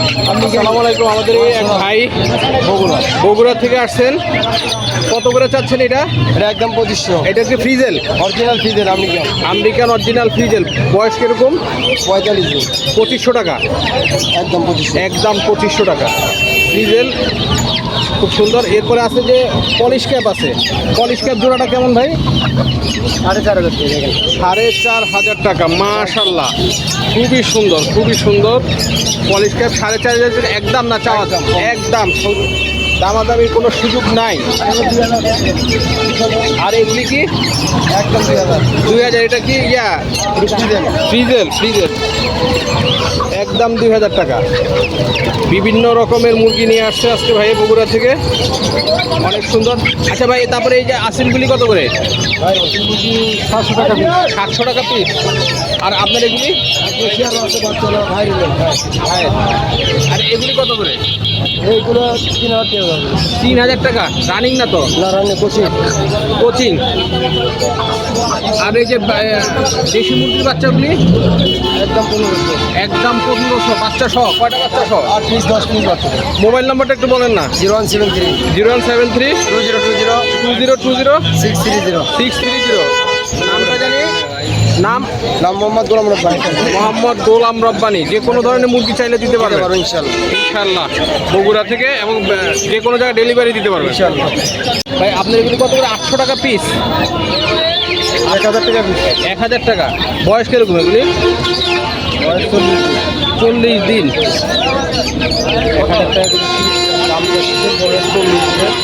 আসসালামু আলাইকুম আমাদের এই এক ভাই বগুড়া। বগুড়া থেকে আসছেন। কত করে চাচ্ছেন এটা? এটা একদম পঁচিশশো। এটা কি frizzle? Original frizzle American. American original frizzle. বয়স কীরকম? পঁয়তাল্লিশ দিন। পঁচিশশো টাকা। একদম পঁচিশশো। একদম পঁচিশশো টাকা। ফ্রিজেল? খুব সুন্দর। এরপরে আছে যে পলিশ ক্যাপ আছে। পলিশ ক্যাপ জোড়াটা কেমন ভাই? সাড়ে চার হাজার টাকা। সাড়ে চার হাজার টাকা মাশাল্লাহ খুবই সুন্দর খুবই সুন্দর। পলিশ ক্যাপ সাড়ে চার হাজার একদম না চাওয়া দাম একদম। দামাদামির কোনো সুযোগ নাই। আর এগুলি কি? একদম দুই হাজার। দুই হাজার এটা কি? ইয়া? ফ্রিজেল। ফ্রিজেল একদম দুই হাজার টাকা। বিভিন্ন রকমের মুরগি নিয়ে আসছে আজকে ভাই বগুড়া থেকে। অনেক সুন্দর। আচ্ছা ভাই তারপরে এই যে আসিলগুলি কত করে? সাতশো টাকা সাতশো টাকা পিস আর আপনার এগুলি। আর এগুলি কত করে? এইগুলো তিন হাজার তিন হাজার টাকা। রানিং না তো? না রান্না করছি কোচিং। আর এই যে দেশি মুরগির বাচ্চাগুলি? একদম পনেরোশো। একদম পনেরোশো। বাচ্চা সহ? কয়টা বাচ্চা সহ? আট পিস দশ পিস বাচ্চা। মোবাইল নাম্বারটা একটু বলেন না। Zero one seven three. Zero one seven three two zero two zero. Two zero two zero six three zero. Six three zero. নামটা জানি নাম? নাম মোহাম্মদ গোলাম রব্বানি। মোহাম্মদ গোলাম রব্বানি। যে কোনো ধরনের মুরগি চাইলে দিতে পারবে পারো ইনশাল্লাহ। ইনশাল্লাহ। বগুড়া থেকে এবং যে কোনো জায়গায় ডেলিভারি দিতে পারবে ইনশাল্লাহ। ভাই আপনার এগুলি কত করে? আটশো টাকা পিস এক হাজার টাকা এক হাজার টাকা। বয়স কীরকম এগুলি? বয়স চল্লিশ দিন। চল্লিশ দিন। এক হাজার টাকা দাম চল্লিশ দিনের